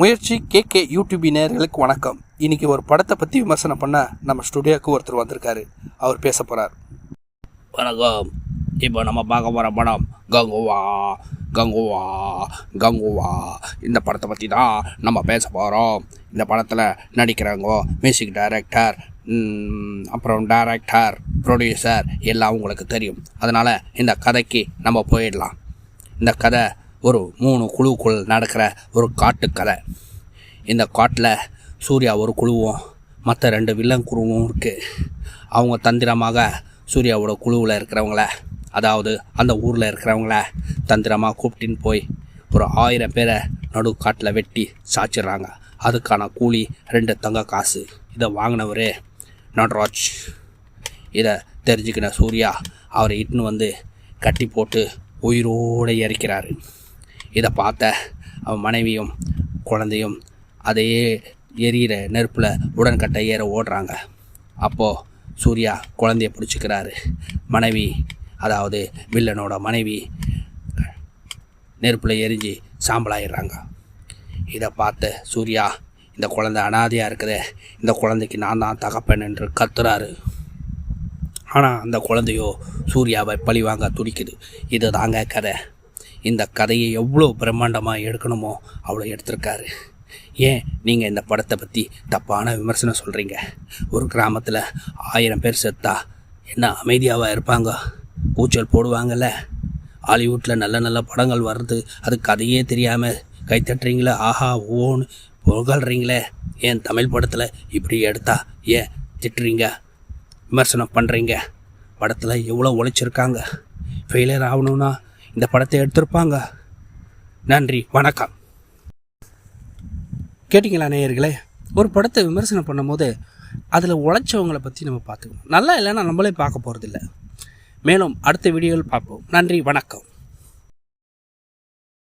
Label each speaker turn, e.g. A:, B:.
A: முயற்சி K K யூடியூபி நேயர்களுக்கு வணக்கம். இன்றைக்கி ஒரு படத்தை பற்றி விமர்சனம் பண்ண நம்ம ஸ்டுடியோவுக்கு ஒருத்தர் வந்திருக்காரு. அவர் பேச போகிறார்
B: வணக்கம். இப்போ நம்ம பார்க்க போகிற படம் கங்குவா கங்குவா கங்குவா. இந்த படத்தை பற்றி தான் நம்ம பேச போகிறோம் இந்த படத்தில் நடிக்கிறாங்க மியூசிக் டைரக்டர் அப்புறம் டைரக்டர் ப்ரொடியூசர் எல்லாம் உங்களுக்கு தெரியும். அதனால் இந்த கதைக்கு நம்ம போயிடலாம். இந்த கதை ஒரு மூணு குழுக்குள் நடக்கிற ஒரு காட்டுக்கலை. இந்த காட்டில் சூர்யா ஒரு குழுவும் மற்ற ரெண்டு வில்லன் குழுவும் இருக்குது அவங்க தந்திரமாக சூர்யாவோட குழுவில் இருக்கிறவங்கள அதாவது அந்த ஊரில் இருக்கிறவங்கள தந்திரமாக கூப்பிட்டின்னு போய் ஒரு ஆயிரம் பேரை நடு காட்டில் வெட்டி சாச்சிடுறாங்க. அதுக்கான கூலி ரெண்டு தங்க காசு. இதை வாங்கினவர் நடராஜ். இதை தெரிஞ்சுக்கின சூர்யா அவரை இட்டுன்னு வந்து கட்டி போட்டு உயிரோடு எரிக்கிறாரு. இதை பார்த்த அவன் மனைவியும் குழந்தையும் அதையே எரியிற நெருப்பில் உடன்கட்டை ஏற ஓடுறாங்க. அப்போது சூர்யா குழந்தைய பிடிச்சிக்கிறாரு. மனைவி அதாவது வில்லனோட மனைவி நெருப்பில் எரிஞ்சு சாம்பலாயிடுறாங்க. இதை பார்த்து சூர்யா இந்த குழந்தை அனாதையாக இருக்குது இந்த குழந்தைக்கு நான் தான் தகப்பேன் என்று கத்துறாரு. ஆனால் அந்த குழந்தையோ சூர்யாவை பழிவாங்க துடிக்குது. இது தாங்க கதை. இந்த கதையை எவ்வளோ பிரம்மாண்டமாக எடுக்கணுமோ அவ்வளோ எடுத்திருக்காரு. ஏன் நீங்கள் இந்த படத்தை பற்றி தப்பான விமர்சனம் சொல்கிறீங்க ஒரு கிராமத்தில் ஆயிரம் பேர் செத்தா என்ன அமைதியாவா இருப்பாங்க? கூச்சல் போடுவாங்கல்ல. ஹாலிவுட்டில் நல்ல நல்ல படங்கள் வருது அது கதையே தெரியாமல் கைத்தட்டுறீங்களே ஆஹா ஓன்னு புகழ்றீங்களே. ஏன் தமிழ் படத்தில் இப்படி எடுத்தா ஏன் திட்டுறீங்க? விமர்சனம் பண்ணுறீங்க படத்தில் எவ்வளோ உழைச்சிருக்காங்க? ஃபெயிலியர் ஆகணும்னா இந்த படத்தை எடுத்திருப்பாங்க. நன்றி வணக்கம்.
A: கேட்டிங்களா நேயர்களே? ஒரு படத்தை விமர்சனம் பண்ணும்போது அதில் உழைச்சவங்களை பற்றி நம்ம பார்த்துக்கணும். நல்லா இல்லைன்னா நம்மளே பார்க்க போகிறதில்ல மேலும் அடுத்த வீடியோவில் பார்ப்போம். நன்றி வணக்கம்.